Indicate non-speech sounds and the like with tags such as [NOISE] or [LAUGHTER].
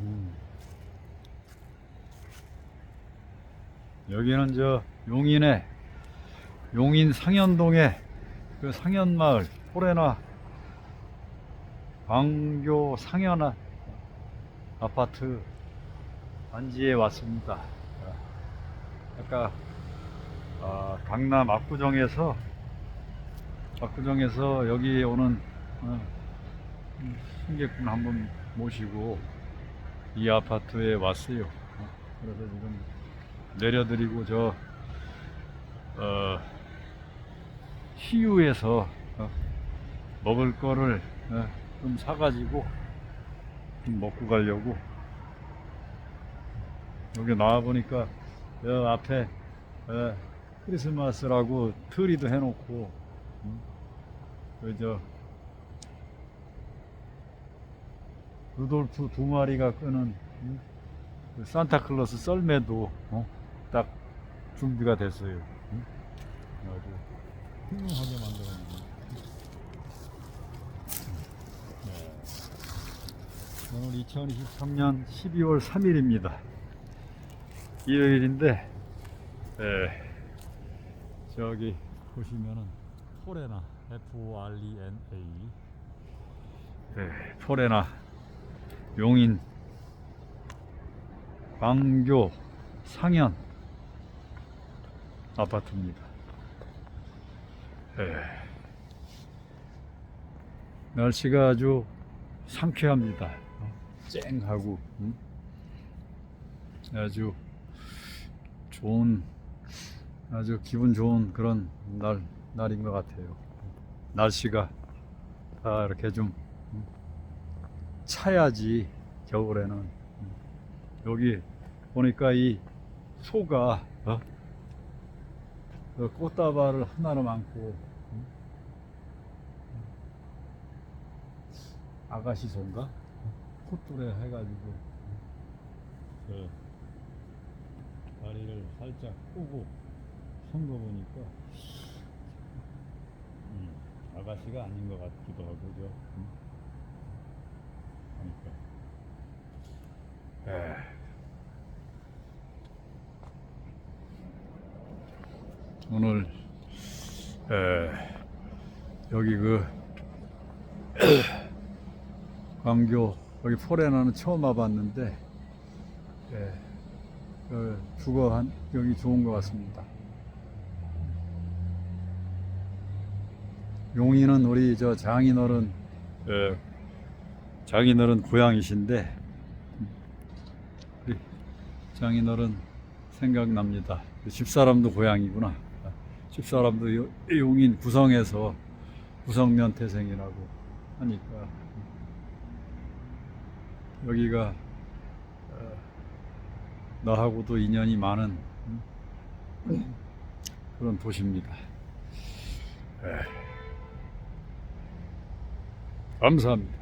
음. 여기는 저 용인의 용인 상현동의 그 상현마을 포레나 광교 상현 아파트 단지에 왔습니다. 아까 아, 강남 압구정에서 압구정에서 여기 오는 어, 승객분 한분 모시고 이 아파트에 왔어요. 어, 그래서 지금 내려드리고 저 어, 시유에서 어, 먹을 거를 어, 좀 사가지고 좀 먹고 가려고 여기 나와 보니까 여 앞에 어, 크리스마스라고 트리도 해놓고 음, 그저 루돌프 두 마리가 끄는 음, 그 산타클로스 썰매도 어, 딱 준비가 됐어요. 음? 아주 훌륭하게 만들었네. 네. 오늘 2023년 12월 3일입니다. 일요일인데, 예, 저기 보시면은 포레나 F-O-R-E-N-A 예, 포레나 용인 광교 상현 아파트입니다. 예. 날씨가 아주 상쾌합니다. 어, 쨍하고 음? 아주 좋은 아주 기분 좋은 그런 날 날인 것 같아요. 날씨가 다 이렇게 좀 음, 차야지 겨울에는 음. 여기 보니까 이 소가 어? 그 꽃다발을 하나로 안고 음? 아가씨 소인가 콧뚜레 해가지고 저 다리를 살짝 꼬고 선거 보니까 음, 아가씨가 아닌 것 같기도 하고 저 음? 하니까 에. 오늘 에, 여기 그 [COUGHS] 광교 여기 포레나는 처음 와봤는데 예, 어, 주거 한 여기 좋은 것 같습니다. 용인은 우리 저 장인어른 예, 장인어른 고향이신데 장인어른 생각납니다. 집사람도 고향이구나. 집사람도 요- 용인 구성에서 구성면 태생이라고 하니까 여기가 어, 나하고도 인연이 많은 음, 그런 도시입니다. 예. 감사합니다.